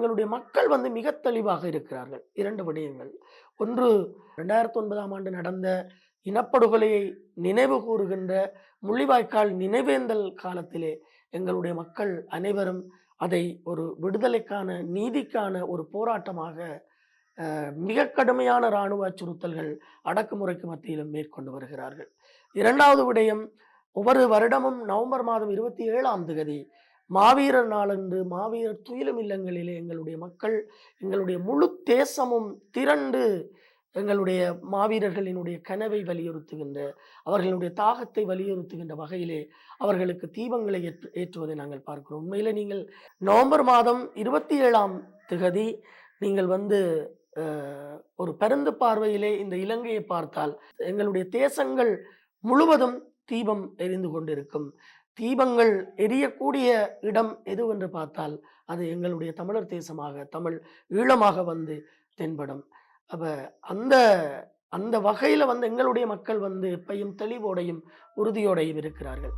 எங்களுடைய மக்கள் வந்து மிக தெளிவாக இருக்கிறார்கள். இரண்டு விடயங்கள். ஒன்று ரெண்டாயிரத்தி ஒன்பதாம் ஆண்டு நடந்த இனப்படுகொலையை நினைவு கூறுகின்ற முள்ளிவாய்க்கால் நினைவேந்தல் காலத்திலே எங்களுடைய மக்கள் அனைவரும் அதை ஒரு விடுதலைக்கான நீதிக்கான ஒரு போராட்டமாக மிக கடுமையான இராணுவ அச்சுறுத்தல்கள் அடக்குமுறைக்கு மத்தியிலும் மேற்கொண்டு வருகிறார்கள். இரண்டாவது விடயம் ஒவ்வொரு வருடமும் நவம்பர் மாதம் இருபத்தி ஏழாம் தேதி மாவீரர் நாளன்று மாவீரர் துயிலும் இல்லங்களிலே எங்களுடைய மக்கள் எங்களுடைய முழு தேசமும் திரண்டு எங்களுடைய மாவீரர்களினுடைய கனவை வலியுறுத்துகின்ற அவர்களுடைய தாகத்தை வலியுறுத்துகின்ற வகையிலே அவர்களுக்கு தீபங்களை ஏற்று ஏற்றுவதை நாங்கள் பார்க்கிறோம். உண்மையில் நீங்கள் நவம்பர் மாதம் இருபத்தி ஏழாம் திகதி நீங்கள் வந்து ஒரு பருந்து பார்வையிலே இந்த இலங்கையை பார்த்தால் எங்களுடைய தேசங்கள் முழுவதும் தீபம் எரிந்து கொண்டிருக்கும். தீபங்கள் எரியக்கூடிய இடம் எதுவென்று பார்த்தால் அது எங்களுடைய தமிழர் தேசமாக தமிழ் ஈழமாக வந்து தென்படும். அப்ப அந்த அந்த வகையில் வந்து எங்களுடைய மக்கள் வந்து எப்பையும் தெளிவோடையும் உறுதியோடையும் இருக்கிறார்கள்.